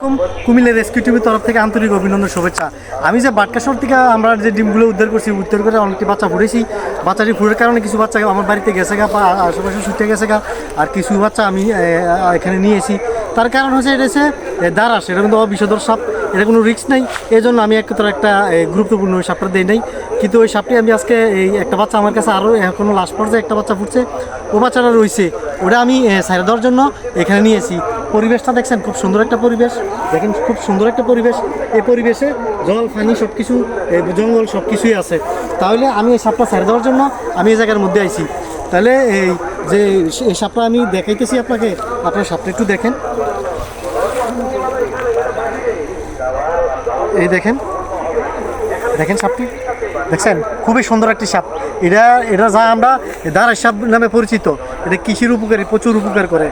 কুম- কুমিল্লা রেস্কিউ টিভির তরফ থেকে আন্তরিক অভিনন্দন শুভেচ্ছা। আমি যে বাটকাশর থেকে আমরা যে ডিমগুলো উদ্ধার করছি উদ্ধার করে অনেকটি বাচ্চা ফুটেছি বাচ্চাটি ফুটের কারণে কিছু বাচ্চা আমার বাড়িতে গেছে গা বা আশেপাশে ছুটে গেছে গা আর কিছু বাচ্চা আমি এখানে নিয়ে এসি তার কারণ হচ্ছে এটা হচ্ছে এ, দারাস এটা কিন্তু বিষধর সাপ। এটা কোনো রিস্ক নাই। এই জন্য আমি একটার একটা গুরুত্বপূর্ণ ওই সাপটা দিই নাই। কিন্তু ওই সাপটি আমি আজকে এই একটা বাচ্চা আমার কাছে আরও এখনও লাস্ট পর্যায়ে একটা বাচ্চা ফুটছে। ও বাচ্চাটা রয়েছে। ওটা আমি সাইড দেওয়ার জন্য এখানে নিয়েছি। পরিবেশটা দেখছেন, খুব সুন্দর একটা পরিবেশ। দেখেন, খুব সুন্দর একটা পরিবেশ। এই পরিবেশে জল, পানি সব কিছু জঙ্গল সব কিছুই আছে। তাহলে আমি এই সাপটা ছেড়ে দেওয়ার জন্য আমি এই জায়গার মধ্যে আইছি। তাহলে এই যে এই সাপটা আমি দেখাইতেছি আপনাকে। আপনার সাপটা একটু দেখেন। এই দেখেন। দেখেন সাপটি? দেখছেন? খুবই সুন্দর একটি সাপ। এটা এটা যা আমরা দাঁড়ার সাপ নামে পরিচিত। এটা কৃষির উপকারী, প্রচুর উপকার করে।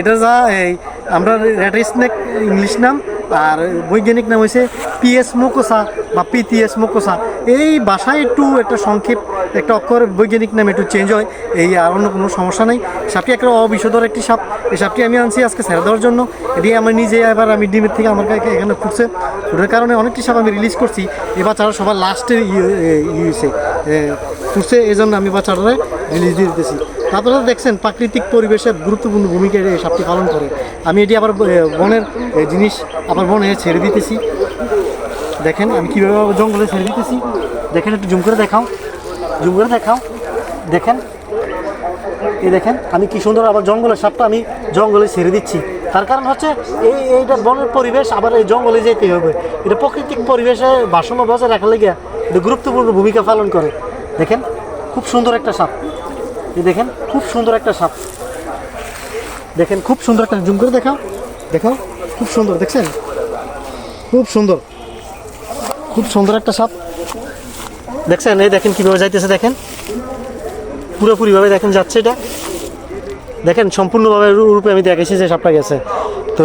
এটা যা, এই, আমরা রেড স্নেক ইংলিশ নাম আর বৈজ্ঞানিক নাম হয়েছে পিএস মোকোসা বা পিটিএস মোকোসা এই ভাষায় একটু একটা সংক্ষেপ, একটা অক্ষর বৈজ্ঞানিক নাম একটু চেঞ্জ হয়, এই আর অন্য কোনো সমস্যা নেই। সাপটি একটা অবিষধর একটি সাপ। এই সাপটি আমি আনছি আজকে ছেড়ে দেওয়ার জন্য। এটি আমার নিজে এবার আমি ডিমের থেকে আমার কাছে এখানে ফুটছে। ফুটার কারণে অনেকটি সাপ আমি রিলিজ করছি। এই বাচ্চারা সবার লাস্টের ইয়েছে ফুটছে এই জন্য আমি বাচ্চারা রিলিজ দিয়ে দিতেছি। আপনারা দেখছেন প্রাকৃতিক পরিবেশের গুরুত্বপূর্ণ ভূমিকা এই সাপটি পালন করে। আমি এটি আবার বনের জিনিস আবার বনে ছেড়ে দিতেছি। দেখেন, আমি কীভাবে জঙ্গলে ছেড়ে দিতেছি। দেখেন, একটু জুম করে দেখাও। জুম করে দেখাও। দেখেন, এই দেখেন, আমি কি সুন্দর আবার জঙ্গলের সাপটা আমি জঙ্গলে ছেড়ে দিচ্ছি। তার কারণ হচ্ছে, এই, এইটা বনের পরিবেশ, আবার এই জঙ্গলে যেতে হবে। এটা প্রাকৃতিক পরিবেশে ভারসাম্য বজায় রাখার লেগে এটা গুরুত্বপূর্ণ ভূমিকা পালন করে। দেখেন, খুব সুন্দর একটা সাপ। এই দেখেন, খুব সুন্দর একটা সাপ। দেখেন, খুব সুন্দর একটা জুম করে দেখাও। দেখাও, খুব সুন্দর, দেখছেন? খুব সুন্দর। খুব সুন্দর একটা সাপ। দেখছেন? এই দেখেন কীভাবে যাইতেছে, দেখেন? পুরোপুরিভাবে দেখেন যাচ্ছে এটা। দেখেন, সম্পূর্ণভাবে রূপে আমি দেখেছি যে সাপটা গেছে। তো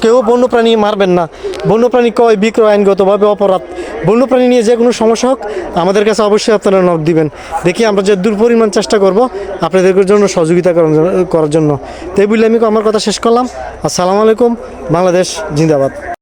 কেউ বন্যপ্রাণী মারবেন না। বন্যপ্রাণী কয় বিক্রয়, আইনগতভাবে অপরাধ। বন্যপ্রাণী নিয়ে যে কোনো সমস্যা হোক, আমাদের কাছে অবশ্যই আপনারা নক দিবেন। দেখি আমরা যে দূর পরিমাণ চেষ্টা করব আপনাদের জন্য সহযোগিতা করার জন্য- তাই বলে আমি আমার কথা শেষ করলাম। আসসালামু আলাইকুম, বাংলাদেশ জিন্দাবাদ।